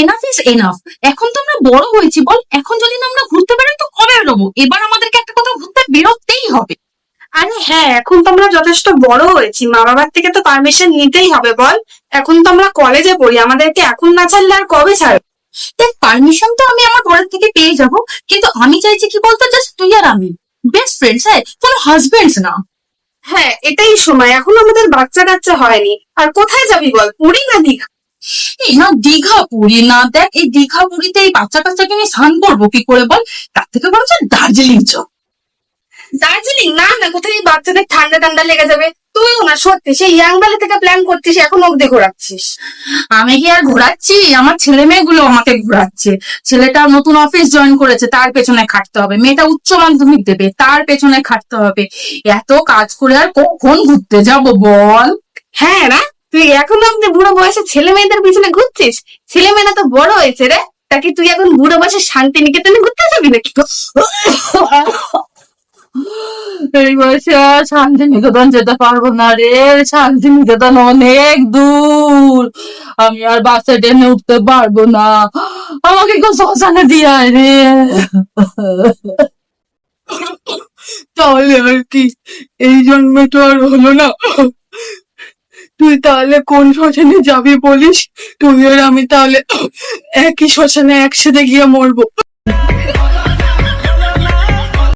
Enough is enough এখন তো আমরা বড় হয়েছি বল। এখন যদি না আমরা ঘুরতে বেরোই তো কবে বেরোবো? এবার আমাদেরকে একটা কোথাও ঘুরতে বেরোতেই হবে। আরে হ্যাঁ এখন তো আমরা যথেষ্ট বড় হয়েছি। মা বাবার থেকে তো পারমিশন নিতেই হবে বল। এখন তো আমরা কলেজে পড়ি আমাদেরকে এখন না ছাড়লে আর কবে ছাড়বে? দেখ পারমিশন তো আমি আমার ঘরের থেকে পেয়ে যাব কিন্তু আমি চাইছি কি বলতো জাস্ট তুই আর আমি। বেস্ট ফ্রেন্ডস হ্যাঁ? কোনো হাজবেন্ডস না। হ্যাঁ এটাই সময়। এখন আমাদের বাচ্চা কাচ্চা হয়নি। আর কোথায় যাবি বল? পুরী না দীঘা? এই না দীঘা পুরী না দেখ এই দীঘা পুরীতে এই বাচ্চা কাচ্চাকে নিয়ে স্নান করব কি করে বল? তার থেকে বরঞ্চ দার্জিলিং চ দার্জিলিং? না না কোথায় এই বাচ্চাদের ঠান্ডা ঠান্ডা লেগে যাবে? তুইও না সত্যি সেই ইয়াং বেলা থেকে প্ল্যান করছিস এখন অব্দি ঘোরাচ্ছিস? আমি কি আর ঘোরাচ্ছি? আমার ছেলে মেয়েগুলো আমাকে ঘোরাচ্ছে। ছেলেটা নতুন অফিস জয়েন করেছে তার পেছনে খাটতে হবে। মেয়েটা উচ্চ মাধ্যমিক দেবে তার পেছনে খাটতে হবে। এত কাজ করে আর কখন ঘুরতে যাব বল? হ্যাঁ না তুই এখন অব্দি বুড়ো বয়সে ছেলে মেয়েদের পিছনে ঘুরছিস? ছেলে মেয়েরা তো বড় হয়েছে রে। তাকে তুই এখন বুড়ো বয়সে শান্তি নিকেতনে ঘুরতে যাবি নাকি? এই বয়সে শান্তিনিকেতন যেতে পারব না রে। শান্তিনিকেতন অনেক দূর। আমি আর বাসে ট্রেনে উঠতে পারব না। আমাকে কেউ শ্মশানে দিয়ে আয় রে। তাহলে আর কি? এই জন্মে তো আর হলো না। তুই তাহলে কোন শ্মশানে যাবি বলিস? তুই আর আমি তাহলে একই শ্মশানে একসাথে গিয়ে মরবো।